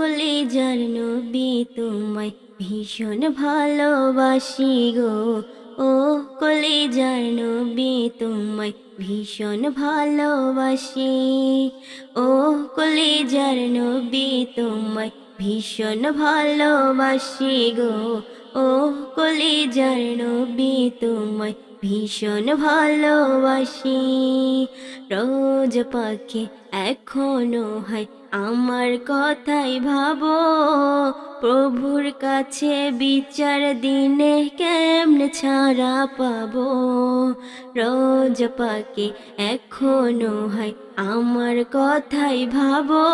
কলেজার নবী তোমায় ভীষণ ভালোবাসি গো। ও কলেজার নবী তোমায় ভীষণ ভালোবাসি। ও কলেজার নবী তোমায় ভীষণ ভালোবাসি গো। ও কলেজার বি তোমায় ভীষণ ভালোবাসি। রোজ পাখি এখনও হয়, আমার কথাই ভাবো। প্রভুর কাছে বিচার দিনে কেমনে ছাড়া পাবো? রোজ পাকে এখনও হয়, আমার কথাই ভাবো।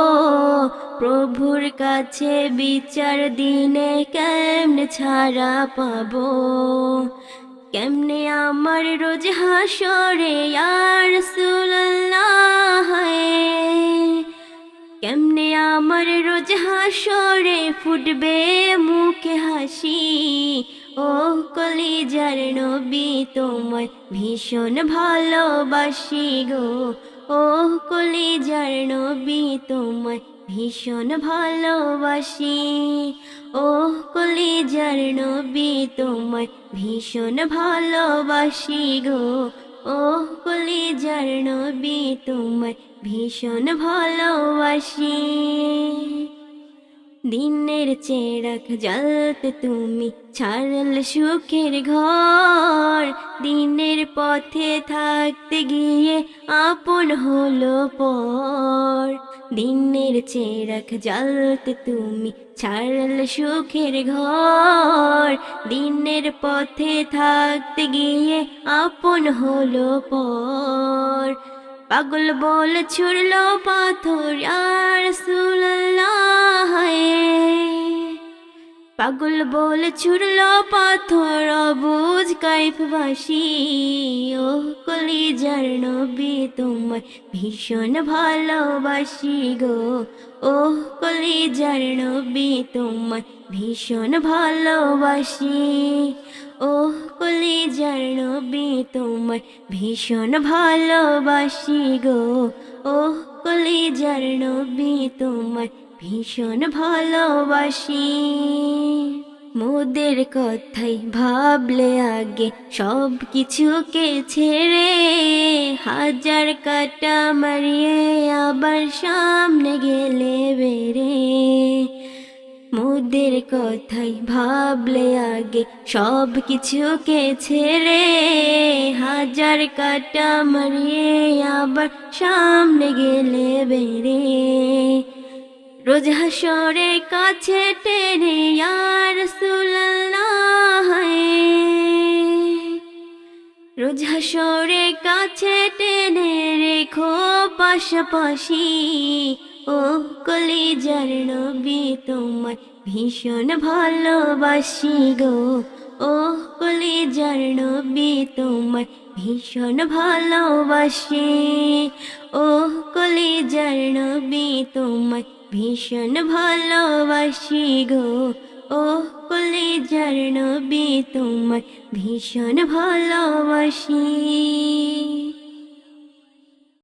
প্রভুর কাছে বিচার দিনে কেমনে ছাড়া পাবো? কেমনে আমার রোজ হাসরে আর কেমনে আমার রোজ হাসরে ফুটবে মুখে হাসি? ও কলিজার নবী, তোমায় ভীষণ ভালোবাসি গো। ও কলিজার নবী, তোমায় ভীষণ ভালোবাসি। ও কলিজার নবী, তোমায় ভীষণ ভালোবাসি গো। ও কলিজার নবী, তোমায় ভীষণ ভালোবাসি। দিনের চেরাক জ্বালতে তুমি, ছাড়ল সুখের ঘর। দিনের পথে থাকতে গিয়ে আপন হলো পর। দিনের চেরাক জ্বালতে তুমি, ছাড়ল সুখের ঘর। দিনের পথে থাকতে গিয়ে আপন হলো পর। পাগল বল ছুড়ল পাথর আর পাগল বল ছুড়ল পাথর, অবুজ কাইফবাসী, ও কলিজার নবী তোমায় ভীষণ ভালোবাসি গো। ও কলিজার নবী তোমায় ভীষণ ভালোবাসি। ও কলিজার নবী, তোমায় ভীষণ ভালোবাসি গো। ও কলিজার নবী, তোমায় ভীষণ ভালোবাসি। মোদের কথাই ভাবলে আগে সব কিছুকে ছেড়ে হাজার কাটা মারিয়ে আবার সামনে গেলে বেড়ে মোদের কথাই ভাবলে আগে সব কিছুকে ছেড়ে হাজার কাটা মারিয়ে আবার সামনে গেলে বেড়ে। রোজ হাসরে কাছে টেনে আর সুল্লাহ রোজ হাসরে কাছে টেনে রেখো পাশাপাশি ও কলিজার নবী, তোমায় ভীষণ ভালোবাসি গো। ও কলিজার নবী, তোমায় ভীষণ ভালোবাসি। ও কলিজার নবী, তোমায় ভীষণ ভালোবাসি গো। ও কলিজার নবী, তোমায় ভীষণ ভালোবাসি।